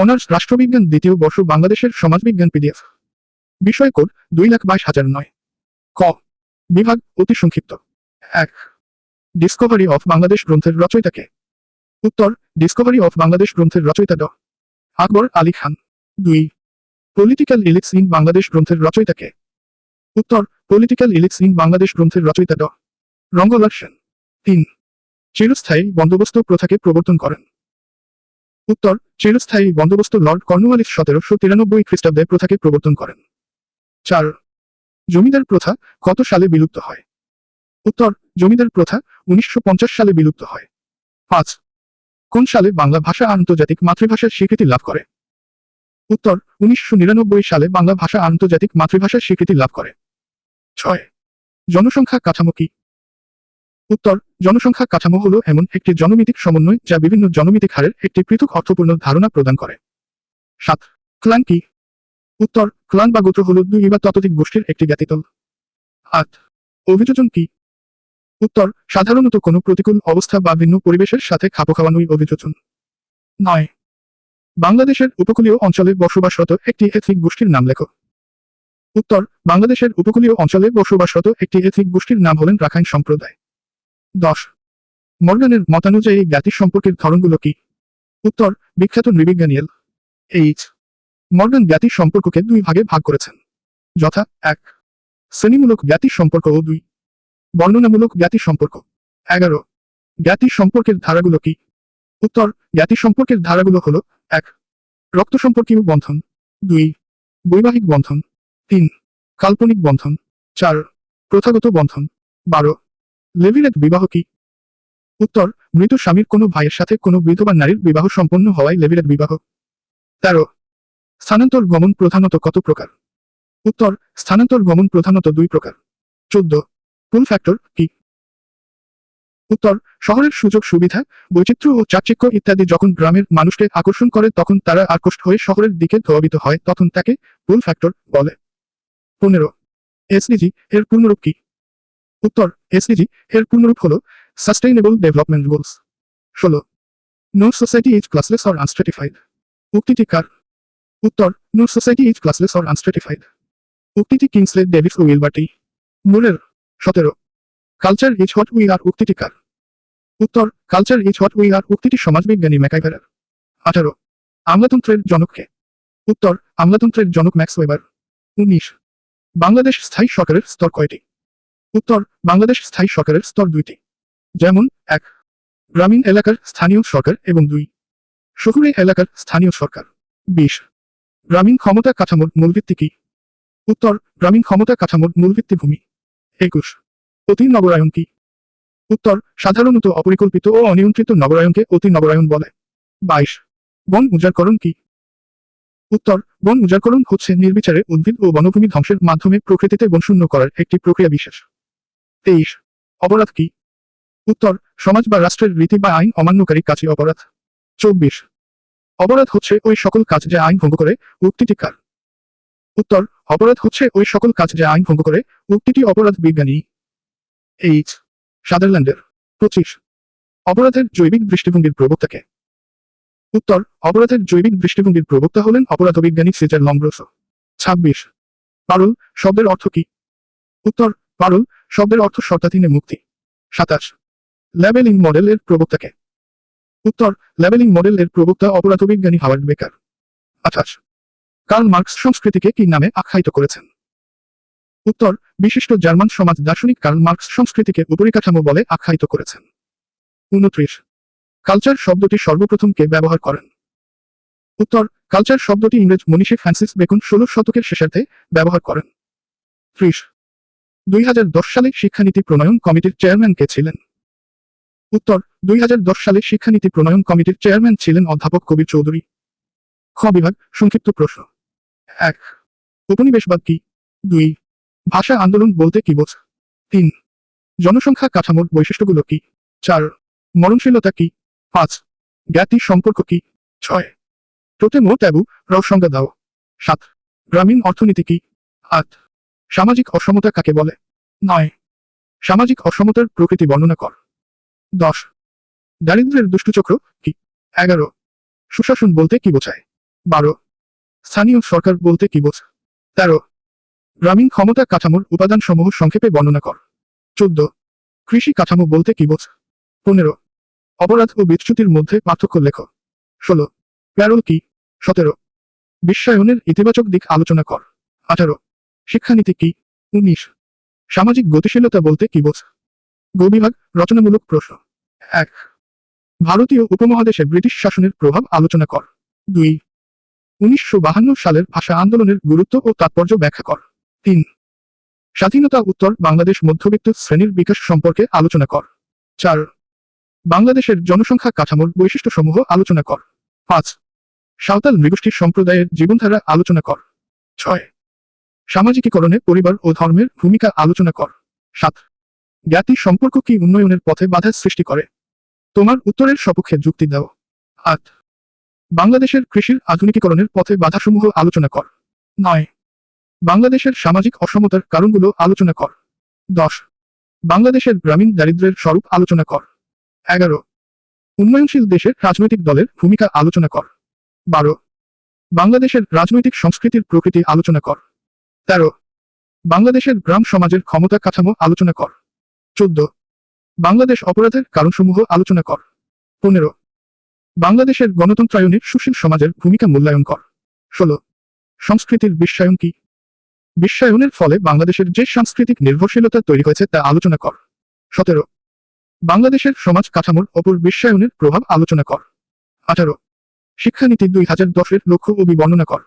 Honours রাষ্ট্রবিজ্ঞান দ্বিতীয় বর্ষ বাংলাদেশের সমাজবিজ্ঞান পিডিএফ। বিষয় কোড দুই লাখ বাইশ হাজার নয়। ক। বিভাগ অতি সংক্ষিপ্ত। এক। ডিসকভারি অফ বাংলাদেশ গ্রন্থের রচয়িতাকে উত্তর ডিসকভারি অফ বাংলাদেশ গ্রন্থের রচয়িতা ড। আকবর আলী খান। দুই। পলিটিক্যাল ইলিক্স ইন বাংলাদেশ গ্রন্থের রচয়িতাকে উত্তর পলিটিক্যাল ইলিক্স ইন বাংলাদেশ গ্রন্থের রচয়িতা ড। রঙ্গলাল সেন। তিন। চিরস্থায়ী বন্দোবস্ত প্রথাকে প্রবর্তন করেন। উত্তর, চিরস্থায়ী বন্দোবস্ত লর্ড কর্নওয়ালিস সতেরোশো তিরানব্বই খ্রিস্টাব্দে প্রথাকে প্রবর্তন করেন। চার, জমিদার প্রথা কত সালে বিলুপ্ত হয়? উত্তর, জমিদার প্রথা উনিশশো পঞ্চাশ সালে বিলুপ্ত হয়। পাঁচ, কোন সালে বাংলা ভাষা আন্তর্জাতিক মাতৃভাষার স্বীকৃতি লাভ করে? উত্তর, উনিশশো নিরানব্বই সালে বাংলা ভাষা আন্তর্জাতিক মাতৃভাষার স্বীকৃতি লাভ করে। ছয়, জনসংখ্যা কাঠামো কি? উত্তর, জনসংখ্যা কাঠামো হল এমন একটি জনমিতিক সমন্বয় যা বিভিন্ন জনমিতিক হারের একটি পৃথক অর্থপূর্ণ ধারণা প্রদান করে। সাত, ক্লান কি? উত্তর, ক্লান বা গোত্র হল দুই বা ততোধিক গোষ্ঠীর একটি জ্ঞাতিতল আট, অভিযোজন কি? উত্তর, সাধারণত কোনো প্রতিকূল অবস্থা বা ভিন্ন পরিবেশের সাথে খাপো খাওয়ানোই অভিযোজন। নয়, বাংলাদেশের উপকূলীয় অঞ্চলে বসবাসরত একটি এথনিক গোষ্ঠীর নাম লেখো। উত্তর, বাংলাদেশের উপকূলীয় অঞ্চলে বসবাসরত একটি এথনিক গোষ্ঠীর নাম হলেন রাখাইন সম্প্রদায়। দশ। মর্গানের মতানুযায়ী জ্ঞাতি সম্পর্কের ধরনগুলো কি? উত্তর, বিখ্যাত নৃবিজ্ঞানীল এইচ। মর্গান জ্ঞাতি সম্পর্ককে দুই ভাগে ভাগ করেছেন। যথা, এক। শ্রেণীমূলক জ্ঞাতি সম্পর্ক ও দুই। বর্ণনামূলক জ্ঞাতি সম্পর্ক। এগারো। জ্ঞাতি সম্পর্কের ধারাগুলো কি? উত্তর জ্ঞাতি সম্পর্কের ধারাগুলো হল, এক। রক্ত সম্পর্কীয় বন্ধন। দুই। বৈবাহিক বন্ধন। তিন। কাল্পনিক বন্ধন। চার। প্রথাগত বন্ধন। বারো। লেভিলেট বিবাহ কি? উত্তর, মৃত স্বামীর কোনো ভাইয়ের সাথে কোনো বিধবা নারীর বিবাহ সম্পন্ন হওয়ায় লেভিলেট বিবাহ। তেরো, স্থানান্তর গমন প্রধানত কত প্রকার? উত্তর, স্থানান্তর গমন প্রধানত দুই প্রকার। চোদ্দ পুল ফ্যাক্টর কি? উত্তর, শহরের সুযোগ সুবিধা, বৈচিত্র্য ও চাকচিক্য ইত্যাদি যখন গ্রামের মানুষকে আকর্ষণ করে তখন তারা আকৃষ্ট হয়ে শহরের দিকে প্রভাবিত হয়, তখন তাকে পুল ফ্যাক্টর বলে। পনেরো এসডিজি এর পূর্ণরূপ কি? উত্তর এসডিজি এর পূর্ণরূপ হল সাস্টেইনেবল ডেভেলপমেন্ট গোলস ষোলো no society is classless or unstratified উক্তিটি কার? উত্তর no society is classless or unstratified উক্তিটি কিংসলে ডেভিস ও উইলবার্টি মুরের সতেরো culture is what we are উক্তিটি কার? উত্তর culture is what we are উক্তিটি সমাজবিজ্ঞানী ম্যাকাইভারের। আঠারো আমলাতন্ত্রের জনককে। উত্তর আমলাতন্ত্রের জনক ম্যাক্স ওয়েবার। উনিশ বাংলাদেশ স্থায়ী সরকারের স্তর কয়টি? উত্তর, বাংলাদেশ স্থায়ী সরকারের স্তর দুইটি। যেমন, এক, গ্রামীণ এলাকার স্থানীয় সরকার এবং দুই, শহুরে এলাকার স্থানীয় সরকার। বিশ, গ্রামীণ ক্ষমতা কাঠামোর মূলভিত্তি কি? উত্তর, গ্রামীণ ক্ষমতা কাঠামোর মূলভিত্তি ভূমি। একুশ, অতি নগরায়ন কি? উত্তর, সাধারণত অপরিকল্পিত ও অনিয়ন্ত্রিত নগরায়নকে অতি নগরায়ন বলে। বাইশ, বন উজাড়করণ কি? উত্তর, বন উজাড়করণ হচ্ছে নির্বিচারে উদ্ভিদ ও বনভূমি ধ্বংসের মাধ্যমে প্রকৃতিতে বনশূন্য করার একটি প্রক্রিয়া বিশেষ। তেইশ। অপরাধ কি? উত্তর, সমাজ বা রাষ্ট্রের রীতি বা আইন অমান্যকারী কাজই অপরাধ। চব্বিশ। অপরাধ হচ্ছে ওই সকল কাজ যা আইন ভঙ্গ করে, উক্তিটি কার? উত্তর, অপরাধ হচ্ছে ওই সকল কাজ যা আইন ভঙ্গ করে, উক্তিটি অপরাধ বিজ্ঞানী। এইচ। সাদারল্যান্ডের। পঁচিশ। অপরাধের জৈবিক দৃষ্টিভঙ্গির প্রবক্তাকে উত্তর, অপরাধের জৈবিক দৃষ্টিভঙ্গির প্রবক্তা হলেন অপরাধবিজ্ঞানী সিজার লম্ব্রোস। ছাব্বিশ। পারল, শব্দের অর্থ কি? উত্তর, পারল শব্দের অর্থ শর্তাধীনে মুক্তি। সাতাশ। লেবেলিং মডেলের প্রবক্তাকে। উত্তর লেবেলিং মডেলের প্রবক্তা অপরাধবিজ্ঞানী হাওয়ার্ড বেকার। আঠাশ। কার্ল মার্কস সংস্কৃতিকে কি নামে আখ্যায়িত করেছেন? উত্তর, বিশিষ্ট জার্মান সমাজ দার্শনিক কার্ল মার্কস সংস্কৃতিকে উপরিকাঠামো বলে আখ্যায়িত করেছেন। উনত্রিশ। কালচার শব্দটি সর্বপ্রথম কে ব্যবহার করেন? উত্তর, কালচার শব্দটি ইংরেজ মনীষী ফ্রান্সিস বেকন ষোলো শতকের শেষার্ধে ব্যবহার করেন। ত্রিশ। দুই হাজার দশ সালে শিক্ষানীতি প্রণয়ন কমিটির চেয়ারম্যান কে ছিলেন? উত্তর, দুই হাজার দশ সালে শিক্ষানীতি প্রণয়ন কমিটির চেয়ারম্যান ছিলেন অধ্যাপক কবির চৌধুরী। খ বিভাগ, সংক্ষিপ্ত প্রশ্ন। এক, উপনিবেশবাদ কি? দুই, ভাষা আন্দোলন বলতে কি বোঝ? তিন, জনসংখ্যা কাঠামোর বৈশিষ্ট্যগুলো কি? চার, মরণশীলতা কি? পাঁচ, জ্ঞাতি সম্পর্ক কি? ছয় টোটেমো ট্যাবু রও সংজ্ঞা দাও। সাত, গ্রামীণ অর্থনীতি কি? আট সামাজিক অসমতা কাকে বলে? নয়। সামাজিক অসমতার প্রকৃতি বর্ণনা কর। দশ। দারিদ্র্যের দুষ্টচক্র কি? এগারো। সুশাসন বলতে কি বোঝায়? বারো। স্থানীয় সরকার বলতে কি বোঝ তেরো। গ্রামীণ ক্ষমতা কাঠামোর উপাদানসমূহ সংক্ষেপে বর্ণনা কর। চোদ্দ। কৃষি কাঠামো বলতে কি বোঝ পনেরো। অপরাধ ও বিচ্যুতির মধ্যে পার্থক্য লেখ। ষোলো। প্যারোল কি? সতেরো। বিশ্বায়নের ইতিবাচক দিক আলোচনা কর। আঠারো। শিক্ষানীতি কি? উনিশ। সামাজিক গতিশীলতা বলতে কি বোঝ? গো বিভাগ রচনামূলক প্রশ্ন। এক। ভারতীয় উপমহাদেশে ব্রিটিশ শাসনের প্রভাব আলোচনা কর। দুই। উনিশশো সালের ভাষা আন্দোলনের গুরুত্ব ও তাৎপর্য ব্যাখ্যা কর। তিন। স্বাধীনতা উত্তর বাংলাদেশ মধ্যবিত্ত শ্রেণির বিকাশ সম্পর্কে আলোচনা কর। চার। বাংলাদেশের জনসংখ্যা কাঠামোর বৈশিষ্ট্য সমূহ আলোচনা কর। পাঁচ। সাঁওতাল নৃগোষ্ঠী সম্প্রদায়ের জীবনধারা আলোচনা কর। ছয়। সামাজিকীকরণে পরিবার ও ধর্মের ভূমিকা আলোচনা কর। সাত, জ্ঞাতি সম্পর্ক কি উন্নয়নের পথে বাধা সৃষ্টি করে? তোমার উত্তরের সপক্ষে যুক্তি দাও। আট, বাংলাদেশের কৃষির আধুনিকীকরণের পথে বাধাসমূহ আলোচনা কর। নয়, বাংলাদেশের সামাজিক অসমতার কারণগুলো আলোচনা কর। দশ, বাংলাদেশের গ্রামীণ দারিদ্রের স্বরূপ আলোচনা কর। এগারো, উন্নয়নশীল দেশের রাজনৈতিক দলের ভূমিকা আলোচনা কর। বারো, বাংলাদেশের রাজনৈতিক সংস্কৃতির প্রকৃতি আলোচনা কর। তেরো, বাংলাদেশের গ্রাম সমাজের ক্ষমতা কাঠামো আলোচনা কর। চোদ্দ, বাংলাদেশ অপরাধের কারণসমূহ আলোচনা কর। পনেরো, বাংলাদেশের গণতন্ত্রায়নে সুশীল সমাজের ভূমিকা মূল্যায়ন কর। ষোলো, সংস্কৃতির বিশ্বায়ন কি? বিশ্বায়নের ফলে বাংলাদেশের যে সাংস্কৃতিক নির্ভরশীলতা তৈরি হয়েছে তা আলোচনা কর। সতেরো, বাংলাদেশের সমাজ কাঠামোর ওপর বিশ্বায়নের প্রভাব আলোচনা কর। আঠারো, শিক্ষানীতি দুই হাজার দশের লক্ষ্য ও বিবর্ণনা কর।